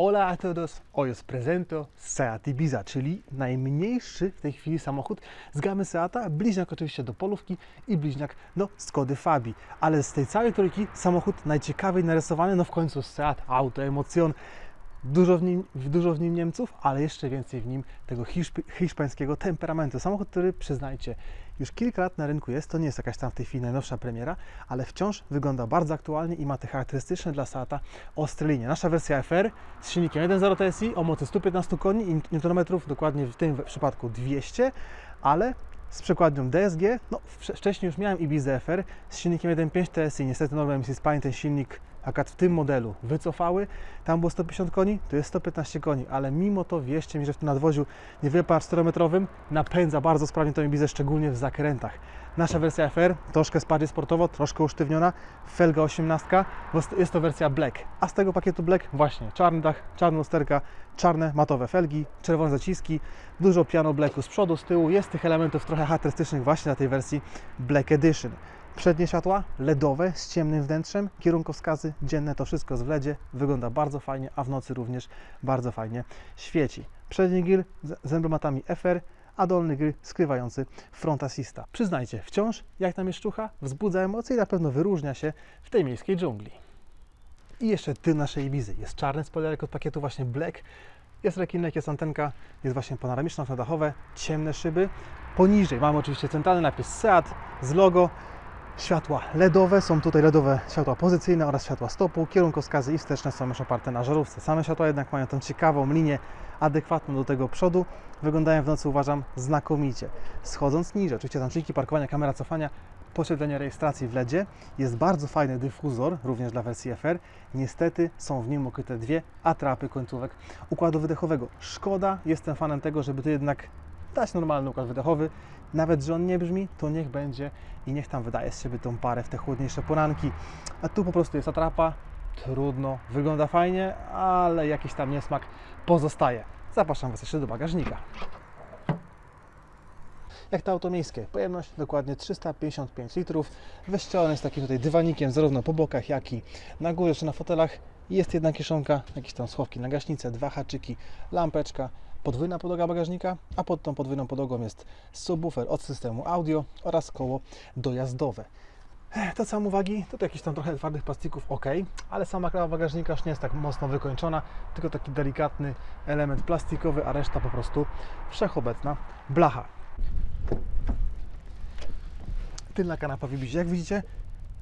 Hola a todos, hoy os presento Seat Ibiza, czyli najmniejszy w tej chwili samochód z gamy Seata, bliźniak oczywiście do Polówki i bliźniak do Skody Fabii. Ale z tej całej trójki samochód najciekawiej narysowany, no w końcu Seat Auto Emocjon. Dużo w, nim, dużo w nim Niemców, ale jeszcze więcej w nim tego hiszp hiszpańskiego temperamentu. Samochód, który przyznajcie, już kilka lat na rynku jest, to nie jest jakaś tam w tej chwili najnowsza premiera, ale wciąż wygląda bardzo aktualnie i ma te charakterystyczne dla Seata ostre linie. Nasza wersja FR z silnikiem 1.0 TSI o mocy 115 koni i Nm, dokładnie w tym przypadku 200, ale z przekładnią DSG. No, wcze- wcześniej już miałem Ibiza FR z silnikiem 1.5 TSI. Niestety normy emisji ten silnik akurat w tym modelu wycofały. Tam było 150 koni, tu jest 115 koni, ale mimo to wierzcie mi, że w tym nadwoziu niewiele ponad 4-metrowym napędza bardzo sprawnie tą Ibizę, szczególnie w zakrętach. Nasza wersja FR troszkę bardziej sportowo, troszkę usztywniona, felga 18, bo jest to wersja Black. A z tego pakietu Black właśnie czarny dach, czarna lusterka, czarne matowe felgi, czerwone zaciski, dużo piano blacku z przodu, z tyłu. Jest tych elementów trochę charakterystycznych właśnie na tej wersji Black Edition. Przednie światła LEDowe z ciemnym wnętrzem, kierunkowskazy dzienne, to wszystko z LEDzie, wygląda bardzo fajnie, a w nocy również bardzo fajnie świeci. Przedni grill z emblematami FR, a dolny grill skrywający front assista. Przyznajcie, wciąż jak na mieszczucha wzbudza emocje i na pewno wyróżnia się w tej miejskiej dżungli. I jeszcze tył naszej Ibizy. Jest czarny spoilerek od pakietu właśnie Black. Jest rekinek, jest antenka, jest właśnie panoramiczne dachowe, ciemne szyby. Poniżej mamy oczywiście centralny napis SEAT z logo. Światła LEDowe, są tutaj LEDowe światła pozycyjne oraz światła stopu. Kierunkowskazy i wsteczne są już oparte na żarówce. Same światła jednak mają tą ciekawą linię adekwatną do tego przodu. Wyglądają w nocy uważam znakomicie. Schodząc niżej, oczywiście tam czynniki parkowania, kamera cofania, posiedzenie rejestracji w LEDzie. Jest bardzo fajny dyfuzor, również dla wersji FR. Niestety są w nim ukryte dwie atrapy końcówek układu wydechowego. Szkoda, jestem fanem tego, żeby to jednak dać normalny układ wydechowy. Nawet, że on nie brzmi, to niech będzie i niech tam wydaje z siebie tą parę w te chłodniejsze poranki. A tu po prostu jest atrapa, trudno, wygląda fajnie, ale jakiś tam niesmak pozostaje. Zapraszam Was jeszcze do bagażnika. Jak to auto miejskie, pojemność dokładnie 355 litrów, wyścielony z takim tutaj dywanikiem zarówno po bokach, jak i na górze czy na fotelach. Jest jedna kieszonka, jakieś tam schowki na gaśnicę, dwa haczyki, lampeczka, podwójna podłoga bagażnika, a pod tą podwójną podłogą jest subwoofer od systemu audio oraz koło dojazdowe. To co mam uwagi, to, to jakieś tam trochę twardych plastików, ok, ale sama krawa bagażnika już nie jest tak mocno wykończona, tylko taki delikatny element plastikowy, a reszta po prostu wszechobecna blacha. Tylna kanapa w Ibizie, jak widzicie,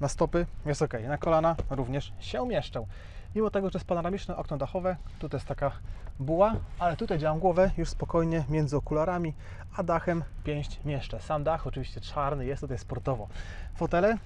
na stopy jest ok, na kolana również się mieszczą. Mimo tego, że jest panoramiczne okno dachowe, tutaj jest taka buła, ale tutaj działam głowę już spokojnie między okularami, a dachem pięść mieszczę. Sam dach oczywiście czarny, jest tutaj sportowo. Fotele,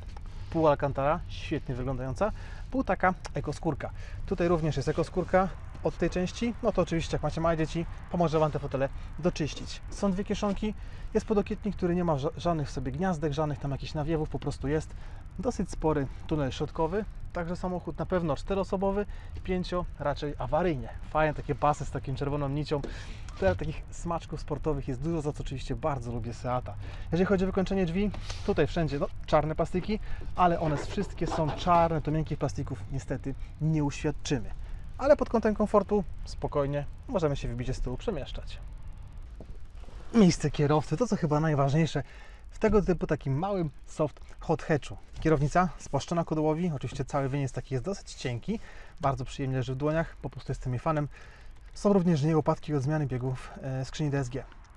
pół alcantara, świetnie wyglądająca, pół taka ekoskórka. Tutaj również jest ekoskórka od tej części, no to oczywiście jak macie małe dzieci, pomoże Wam te fotele doczyścić. Są dwie kieszonki, jest podokietnik, który nie ma ża- żadnych sobie gniazdek, żadnych tam jakichś nawiewów, po prostu jest dosyć spory tunel środkowy, także samochód na pewno czteroosobowy, pięcio raczej awaryjnie. Fajne takie pasy z takim czerwoną nicią. Tyle takich smaczków sportowych jest dużo, za co oczywiście bardzo lubię Seata. Jeżeli chodzi o wykończenie drzwi, tutaj wszędzie no, czarne plastiki, ale one wszystkie są czarne, to miękkich plastików niestety nie uświadczymy. Ale pod kątem komfortu spokojnie możemy się wybicie z tyłu przemieszczać. Miejsce kierowcy, to co chyba najważniejsze w tego typu takim małym soft hot hatchu. Kierownica spłaszczona ku dołowi, oczywiście cały wyniec taki jest dosyć cienki, bardzo przyjemnie leży w dłoniach, po prostu jestem jej fanem. Są również nie łopatki od zmiany biegów e, skrzyni DSG.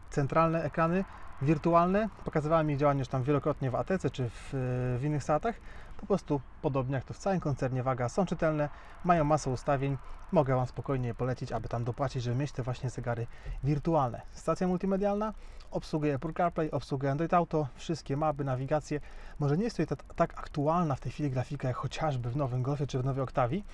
Centralne ekrany wirtualne, pokazywałem ich działanie już tam wielokrotnie w ATC czy w, e, w innych satach. Po prostu podobnie jak to w całym koncernie Waga są czytelne, mają masę ustawień. Mogę Wam spokojnie je polecić, aby tam dopłacić, żeby mieć te właśnie zegary wirtualne. Stacja multimedialna obsługuje Apple CarPlay, obsługuje Android Auto, wszystkie mapy, nawigacje. Może nie jest ta, tak aktualna w tej chwili grafika jak chociażby w nowym Golfie czy w nowej Octavii,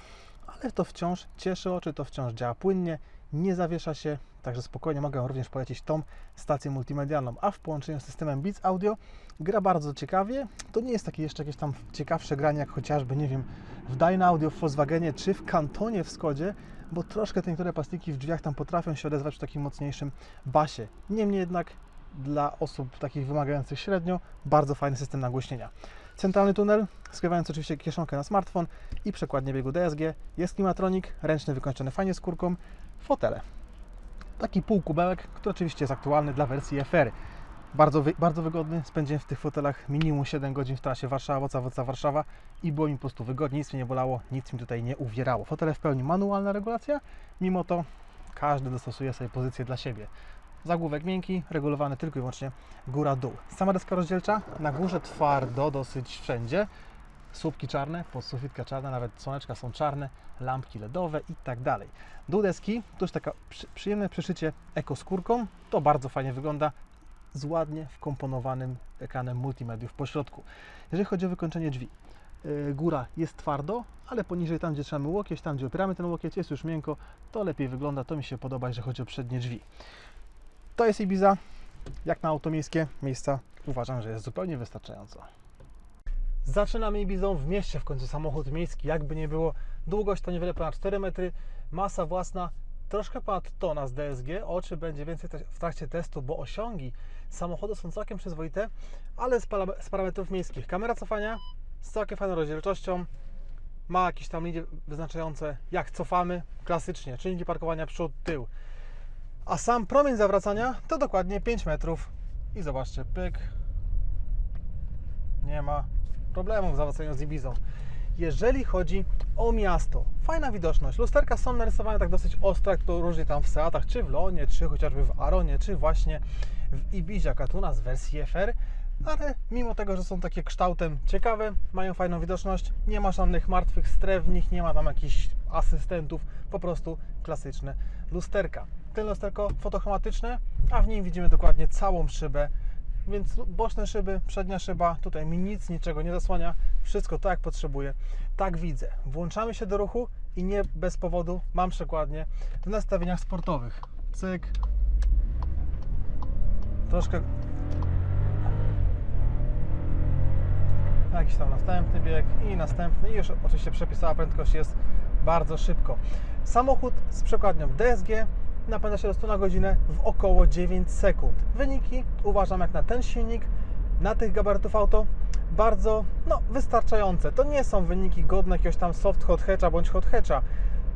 ale to wciąż cieszy oczy, to wciąż działa płynnie nie zawiesza się, także spokojnie mogę również polecić tą stację multimedialną. A w połączeniu z systemem Beats Audio gra bardzo ciekawie. To nie jest takie jeszcze jakieś tam ciekawsze granie, jak chociażby, nie wiem, w Dyna Audio w Volkswagenie czy w Kantonie w Skodzie, bo troszkę te niektóre plastiki w drzwiach tam potrafią się odezwać przy takim mocniejszym basie. Niemniej jednak dla osób takich wymagających średnio bardzo fajny system nagłośnienia. Centralny tunel, skrywając oczywiście kieszonkę na smartfon i przekładnie biegu DSG. Jest klimatronik, ręczny wykończony fajnie skórką, fotele. Taki półkubełek, który oczywiście jest aktualny dla wersji FR. Bardzo, wy, bardzo wygodny, spędziłem w tych fotelach minimum 7 godzin w trasie Warszawa, Woca, Warszawa i było mi po prostu wygodnie, nic mnie nie bolało, nic mi tutaj nie uwierało. Fotele w pełni manualna regulacja, mimo to każdy dostosuje sobie pozycję dla siebie. Zagłówek miękki, regulowany tylko i wyłącznie góra-dół. Sama deska rozdzielcza, na górze twardo dosyć wszędzie. Słupki czarne, podsufitka czarna, nawet słoneczka są czarne, lampki LEDowe i tak dalej. Dół deski to już taka przy, przyjemne przeszycie ekoskórką, to bardzo fajnie wygląda z ładnie wkomponowanym ekranem multimediów po środku. Jeżeli chodzi o wykończenie drzwi, yy, góra jest twardo, ale poniżej tam, gdzie trzymamy łokieć, tam, gdzie opieramy ten łokieć, jest już miękko, to lepiej wygląda, to mi się podoba, jeżeli chodzi o przednie drzwi. To jest Ibiza, jak na automiejskie miejsca uważam, że jest zupełnie wystarczająco. Zaczynamy Ibizą w mieście, w końcu samochód miejski, jakby nie było. Długość to niewiele ponad 4 metry, masa własna troszkę ponad tona z DSG. Oczy będzie więcej w trakcie testu, bo osiągi samochodu są całkiem przyzwoite, ale z, z parametrów miejskich. Kamera cofania z całkiem fajną rozdzielczością, ma jakieś tam linie wyznaczające jak cofamy klasycznie, czynniki parkowania przód, tył. A sam promień zawracania to dokładnie 5 metrów. I zobaczcie, pyk. Nie ma problemów w zawracaniu z Ibizą. Jeżeli chodzi o miasto, fajna widoczność. Lusterka są narysowane tak dosyć ostre, jak to różnie tam w Seatach, czy w Lonie, czy chociażby w Aronie, czy właśnie w Ibizie Katuna z wersji FR. Ale mimo tego, że są takie kształtem ciekawe, mają fajną widoczność, nie ma żadnych martwych stref w nich, nie ma tam jakichś asystentów, po prostu klasyczne lusterka. Ten lusterko fotochromatyczne, a w nim widzimy dokładnie całą szybę, więc boczne szyby, przednia szyba, tutaj mi nic, niczego nie zasłania, wszystko tak jak potrzebuję, tak widzę. Włączamy się do ruchu i nie bez powodu mam przekładnie w nastawieniach sportowych. Cyk. Troszkę jakiś tam następny bieg i następny i już oczywiście przepisała prędkość jest bardzo szybko. Samochód z przekładnią DSG napędza się do 100 na godzinę w około 9 sekund. Wyniki uważam jak na ten silnik, na tych gabarytów auto bardzo no, wystarczające. To nie są wyniki godne jakiegoś tam soft hot hatcha bądź hot hatcha.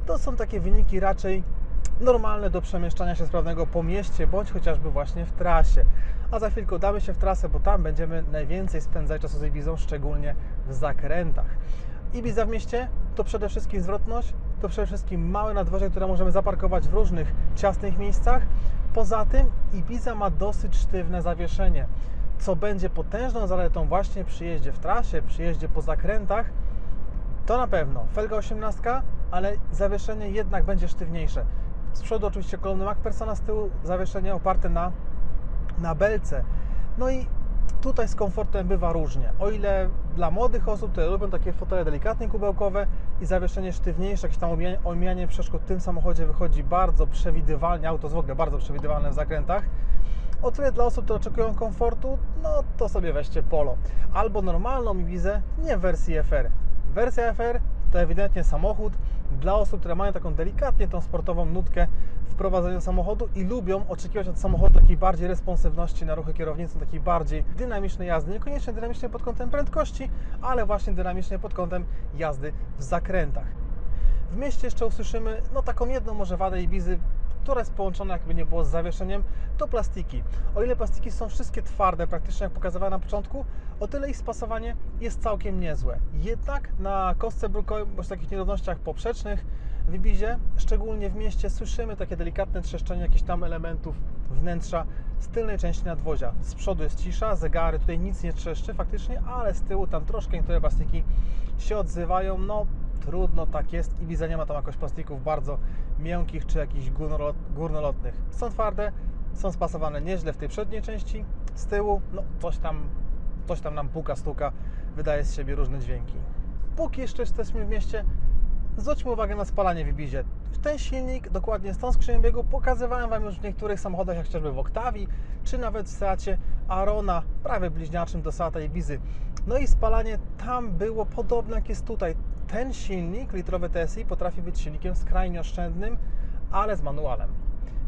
To są takie wyniki raczej normalne do przemieszczania się sprawnego po mieście, bądź chociażby właśnie w trasie. A za chwilkę udamy się w trasę, bo tam będziemy najwięcej spędzać czasu z Ibizą, szczególnie w zakrętach. Ibiza w mieście to przede wszystkim zwrotność, to przede wszystkim małe nadwozie, które możemy zaparkować w różnych ciasnych miejscach. Poza tym Ibiza ma dosyć sztywne zawieszenie, co będzie potężną zaletą właśnie przy jeździe w trasie, przy jeździe po zakrętach. To na pewno. Felga 18, ale zawieszenie jednak będzie sztywniejsze. Z przodu oczywiście kolumny MacPersona, z tyłu zawieszenie oparte na, na belce. No i tutaj z komfortem bywa różnie. O ile dla młodych osób, które lubią takie fotele delikatnie kubełkowe i zawieszenie sztywniejsze, jakieś tam omijanie, przeszkód w tym samochodzie wychodzi bardzo przewidywalnie, auto jest w ogóle bardzo przewidywalne w zakrętach. O tyle dla osób, które oczekują komfortu, no to sobie weźcie Polo. Albo normalną Ibizę, nie w wersji FR. Wersja FR to ewidentnie samochód dla osób, które mają taką delikatnie tą sportową nutkę w prowadzeniu samochodu i lubią oczekiwać od samochodu takiej bardziej responsywności na ruchy kierownicy, takiej bardziej dynamicznej jazdy. Niekoniecznie dynamicznej pod kątem prędkości, ale właśnie dynamicznej pod kątem jazdy w zakrętach. W mieście jeszcze usłyszymy no taką jedną może wadę Ibizy, która jest połączona jakby nie było z zawieszeniem, to plastiki. O ile plastiki są wszystkie twarde, praktycznie jak pokazywałem na początku, o tyle ich spasowanie jest całkiem niezłe. Jednak na kostce brukowej, bądź takich nierównościach poprzecznych w Ibizie, szczególnie w mieście, słyszymy takie delikatne trzeszczenie jakichś tam elementów wnętrza z tylnej części nadwozia. Z przodu jest cisza, zegary, tutaj nic nie trzeszczy faktycznie, ale z tyłu tam troszkę niektóre plastiki się odzywają. No trudno, tak jest. Ibiza nie ma tam jakoś plastików bardzo miękkich czy jakichś górnolot, górnolotnych. Są twarde, są spasowane nieźle w tej przedniej części. Z tyłu, no coś tam, coś tam nam puka, stuka, wydaje z siebie różne dźwięki. Póki jeszcze jesteśmy w mieście, zwróćmy uwagę na spalanie w Ibizie. Ten silnik, dokładnie z tą skrzynią biegu, pokazywałem Wam już w niektórych samochodach, jak chociażby w Octavii, czy nawet w Seacie Arona, prawie bliźniaczym do Seata Ibizy. No i spalanie tam było podobne jak jest tutaj. Ten silnik, litrowy TSI, potrafi być silnikiem skrajnie oszczędnym, ale z manualem.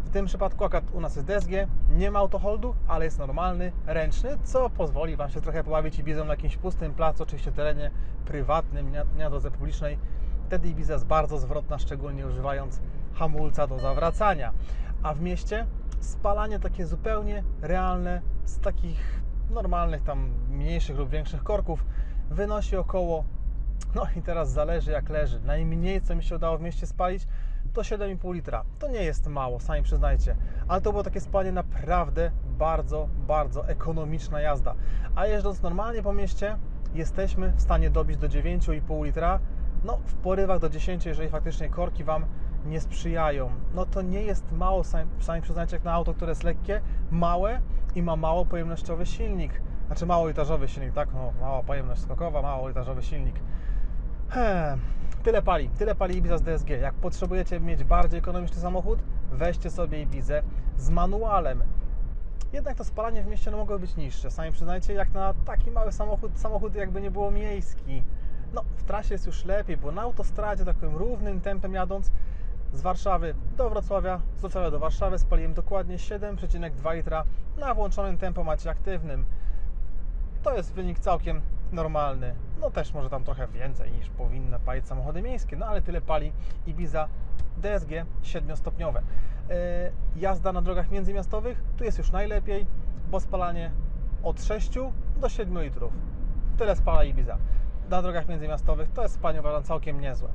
W tym przypadku akurat u nas jest DSG, nie ma autoholdu, ale jest normalny, ręczny, co pozwoli Wam się trochę pobawić Ibizą na jakimś pustym placu, oczywiście terenie prywatnym, nie, na drodze publicznej. Wtedy Ibiza jest bardzo zwrotna, szczególnie używając hamulca do zawracania. A w mieście spalanie takie zupełnie realne z takich normalnych tam mniejszych lub większych korków wynosi około no i teraz zależy jak leży. Najmniej co mi się udało w mieście spalić to 7,5 litra. To nie jest mało, sami przyznajcie. Ale to było takie spalanie naprawdę bardzo, bardzo ekonomiczna jazda. A jeżdżąc normalnie po mieście jesteśmy w stanie dobić do 9,5 litra. No w porywach do 10, jeżeli faktycznie korki Wam nie sprzyjają. No to nie jest mało, sami, sami przyznajcie, jak na auto, które jest lekkie, małe i ma mało pojemnościowy silnik. Znaczy mało litrażowy silnik, tak? No, mała pojemność skokowa, mało litrażowy silnik. He, tyle pali, tyle pali Ibiza z DSG. Jak potrzebujecie mieć bardziej ekonomiczny samochód, weźcie sobie Ibizę z manualem. Jednak to spalanie w mieście no, mogło być niższe. Sami przyznajcie, jak na taki mały samochód, samochód jakby nie było miejski. No, w trasie jest już lepiej, bo na autostradzie takim równym tempem jadąc z Warszawy do Wrocławia, z Wrocławia do Warszawy spaliłem dokładnie 7,2 litra na włączonym tempomacie aktywnym. To jest wynik całkiem normalny. No też może tam trochę więcej niż powinny palić samochody miejskie, no ale tyle pali Ibiza DSG 7-stopniowe. Yy, jazda na drogach międzymiastowych, tu jest już najlepiej, bo spalanie od 6 do 7 litrów. Tyle spala Ibiza. Na drogach międzymiastowych to jest spalanie uważam całkiem niezłe.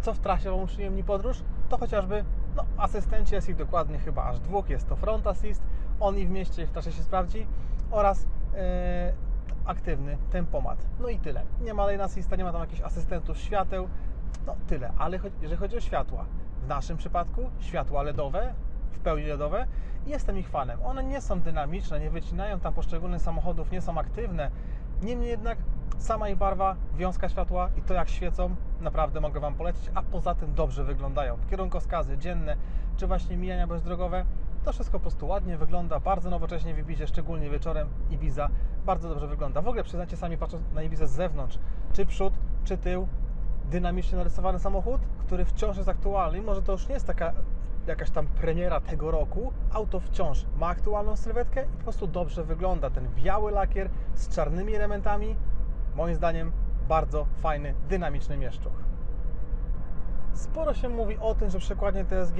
Co w trasie Wam uprzyjemni podróż? To chociażby no, asystenci jest ich dokładnie chyba aż dwóch. Jest to front assist, on i w mieście w trasie się sprawdzi oraz yy, aktywny tempomat. No i tyle. Nie ma lane assista, nie ma tam jakichś asystentów świateł. No tyle, ale jeżeli chodzi o światła, w naszym przypadku światła LEDowe, w pełni LEDowe, jestem ich fanem. One nie są dynamiczne, nie wycinają tam poszczególnych samochodów, nie są aktywne. Niemniej jednak sama ich barwa, wiązka światła i to jak świecą, naprawdę mogę Wam polecić, a poza tym dobrze wyglądają. Kierunkowskazy dzienne, czy właśnie mijania bezdrogowe, to wszystko po prostu ładnie wygląda, bardzo nowocześnie w Ibizie, szczególnie wieczorem Ibiza bardzo dobrze wygląda. W ogóle przyznacie sami patrząc na Ibizę z zewnątrz, czy przód, czy tył, dynamicznie narysowany samochód, który wciąż jest aktualny. Mimo, że to już nie jest taka jakaś tam premiera tego roku, auto wciąż ma aktualną sylwetkę i po prostu dobrze wygląda. Ten biały lakier z czarnymi elementami, moim zdaniem bardzo fajny, dynamiczny mieszczuch. Sporo się mówi o tym, że przekładnie TSG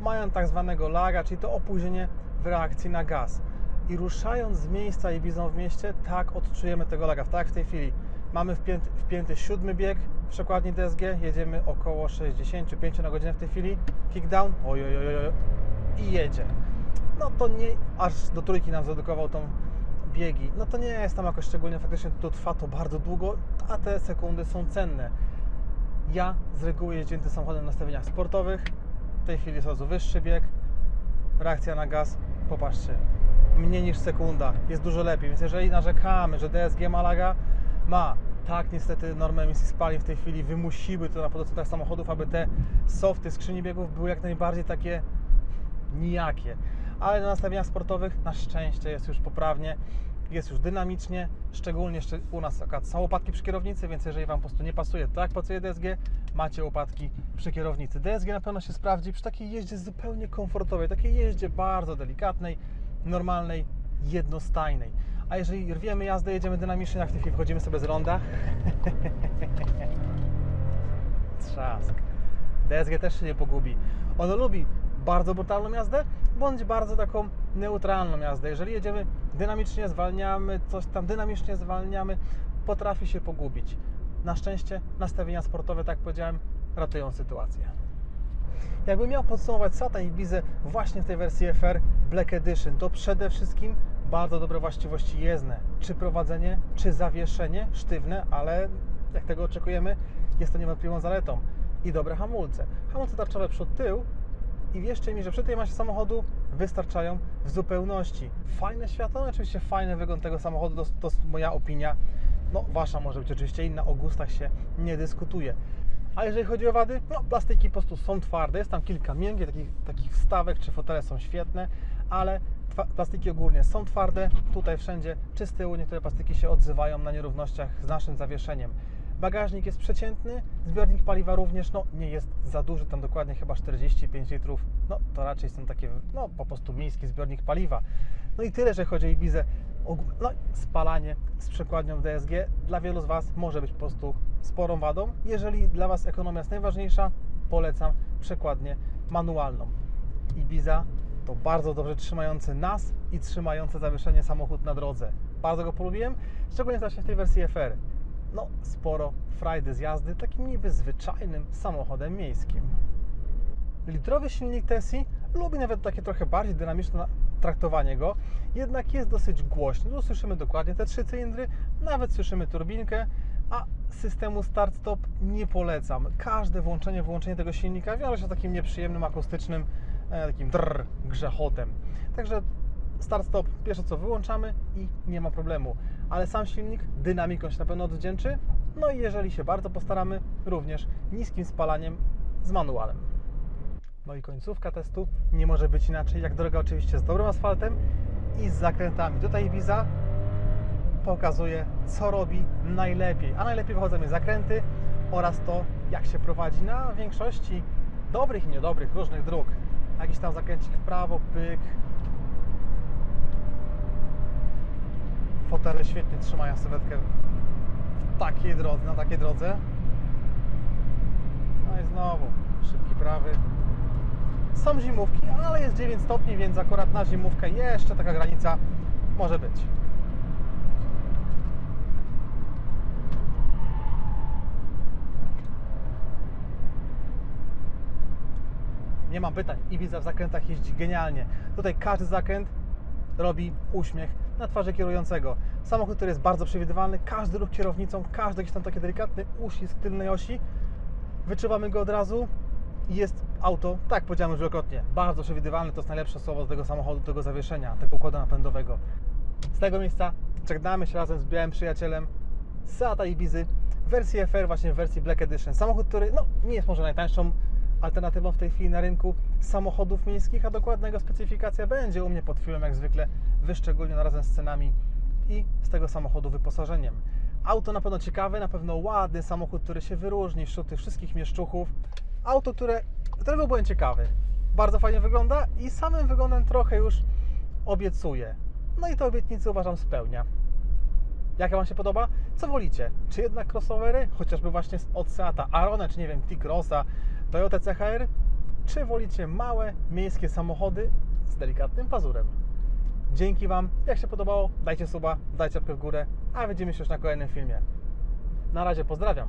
mają tak zwanego laga, czyli to opóźnienie w reakcji na gaz. I ruszając z miejsca i bizą w mieście, tak odczujemy tego laga. Tak w tej chwili mamy wpięty, wpięty siódmy bieg w przekładni DSG, jedziemy około 65 na godzinę w tej chwili, kickdown, oj, oj, oj, oj, i jedzie. No to nie, aż do trójki nam zredukował tą biegi. No to nie jest tam jakoś szczególnie, faktycznie to trwa to bardzo długo, a te sekundy są cenne. Ja z reguły jeździłem samochodem na nastawieniach sportowych. W tej chwili jest razu wyższy bieg. Reakcja na gaz, popatrzcie, mniej niż sekunda. Jest dużo lepiej. Więc jeżeli narzekamy, że DSG ma laga, ma. Tak, niestety normy emisji spalin w tej chwili wymusiły to na producentach samochodów, aby te softy skrzyni biegów były jak najbardziej takie nijakie. Ale na nastawieniach sportowych na szczęście jest już poprawnie, jest już dynamicznie, szczególnie u nas są łopatki przy kierownicy, więc jeżeli Wam po prostu nie pasuje tak pasuje DSG, macie łopatki przy kierownicy. DSG na pewno się sprawdzi przy takiej jeździe zupełnie komfortowej, takiej jeździe bardzo delikatnej, normalnej, jednostajnej. A jeżeli rwiemy jazdę, jedziemy dynamicznie, jak w tej chwili wchodzimy sobie z ronda, trzask. DSG też się nie pogubi. Ono lubi bardzo brutalną jazdę, bądź bardzo taką neutralną jazdę. Jeżeli jedziemy dynamicznie, zwalniamy, coś tam dynamicznie zwalniamy, potrafi się pogubić. Na szczęście nastawienia sportowe, tak jak powiedziałem, ratują sytuację. Jakbym miał podsumować Sata i Bizę właśnie w tej wersji FR Black Edition, to przede wszystkim bardzo dobre właściwości jezdne. Czy prowadzenie, czy zawieszenie, sztywne, ale jak tego oczekujemy, jest to niewątpliwą zaletą. I dobre hamulce. Hamulce tarczowe przód, tył i wierzcie mi, że przy tej masie samochodu wystarczają w zupełności. Fajne światło, no oczywiście fajny wygląd tego samochodu, to, to jest moja opinia. No, wasza może być oczywiście inna, o gustach się nie dyskutuje. A jeżeli chodzi o wady, no plastiki po prostu są twarde, jest tam kilka miękkich, takich, takich wstawek, czy fotele są świetne, ale plastiki ogólnie są twarde, tutaj wszędzie, czy z tyłu niektóre plastiki się odzywają na nierównościach z naszym zawieszeniem. Bagażnik jest przeciętny, zbiornik paliwa również no, nie jest za duży, tam dokładnie chyba 45 litrów. No to raczej są takie, no po prostu miejski zbiornik paliwa. No i tyle, że chodzi o Ibizę. No, spalanie z przekładnią DSG dla wielu z Was może być po prostu sporą wadą. Jeżeli dla Was ekonomia jest najważniejsza, polecam przekładnię manualną. Ibiza to bardzo dobrze trzymający nas i trzymający zawieszenie samochód na drodze. Bardzo go polubiłem, szczególnie właśnie w tej wersji FR. No, sporo frajdy z jazdy takim niby zwyczajnym samochodem miejskim. Litrowy silnik Tessi lubi nawet takie trochę bardziej dynamiczne traktowanie go, jednak jest dosyć głośny. Tu słyszymy dokładnie te trzy cylindry, nawet słyszymy turbinkę, a systemu start-stop nie polecam. Każde włączenie, wyłączenie tego silnika wiąże się z takim nieprzyjemnym, akustycznym, e, takim drr, grzechotem. Także start-stop pierwsze co wyłączamy i nie ma problemu. Ale sam silnik dynamiką się na pewno odwdzięczy. No i jeżeli się bardzo postaramy, również niskim spalaniem z manualem. No i końcówka testu nie może być inaczej, jak droga oczywiście z dobrym asfaltem i z zakrętami. Tutaj Ibiza pokazuje, co robi najlepiej. A najlepiej wychodzą mi zakręty oraz to, jak się prowadzi na większości dobrych i niedobrych różnych dróg. Jakiś tam zakręcik w prawo, pyk. Fotele świetnie trzymają sylwetkę w takiej drodze, na takiej drodze. No i znowu szybki prawy. Są zimówki, ale jest 9 stopni, więc akurat na zimówkę jeszcze taka granica może być. Nie mam pytań. Ibiza w zakrętach jeździ genialnie. Tutaj każdy zakręt robi uśmiech na twarzy kierującego. Samochód, który jest bardzo przewidywalny, każdy ruch kierownicą, każdy jakiś tam taki delikatny uścisk tylnej osi, wyczuwamy go od razu i jest auto, tak powiedziałem już wielokrotnie, bardzo przewidywalne, to jest najlepsze słowo do tego samochodu, tego zawieszenia, tego układu napędowego. Z tego miejsca żegnamy się razem z białym przyjacielem Seata Ibizy w wersji FR, właśnie w wersji Black Edition. Samochód, który no, nie jest może najtańszą alternatywą w tej chwili na rynku samochodów miejskich, a dokładna jego specyfikacja będzie u mnie pod filmem jak zwykle wyszczególniona razem z cenami i z tego samochodu wyposażeniem. Auto na pewno ciekawe, na pewno ładny samochód, który się wyróżni wśród tych wszystkich mieszczuchów. Auto, które, które byłem ciekawy. Bardzo fajnie wygląda i samym wyglądem trochę już obiecuje. No i te obietnice uważam spełnia. Jak Wam się podoba? Co wolicie? Czy jednak crossovery, chociażby właśnie od Seata Arona, czy nie wiem, T-Crossa, Toyota CHR, czy wolicie małe, miejskie samochody z delikatnym pazurem. Dzięki Wam, jak się podobało, dajcie suba, dajcie łapkę w górę, a widzimy się już na kolejnym filmie. Na razie pozdrawiam.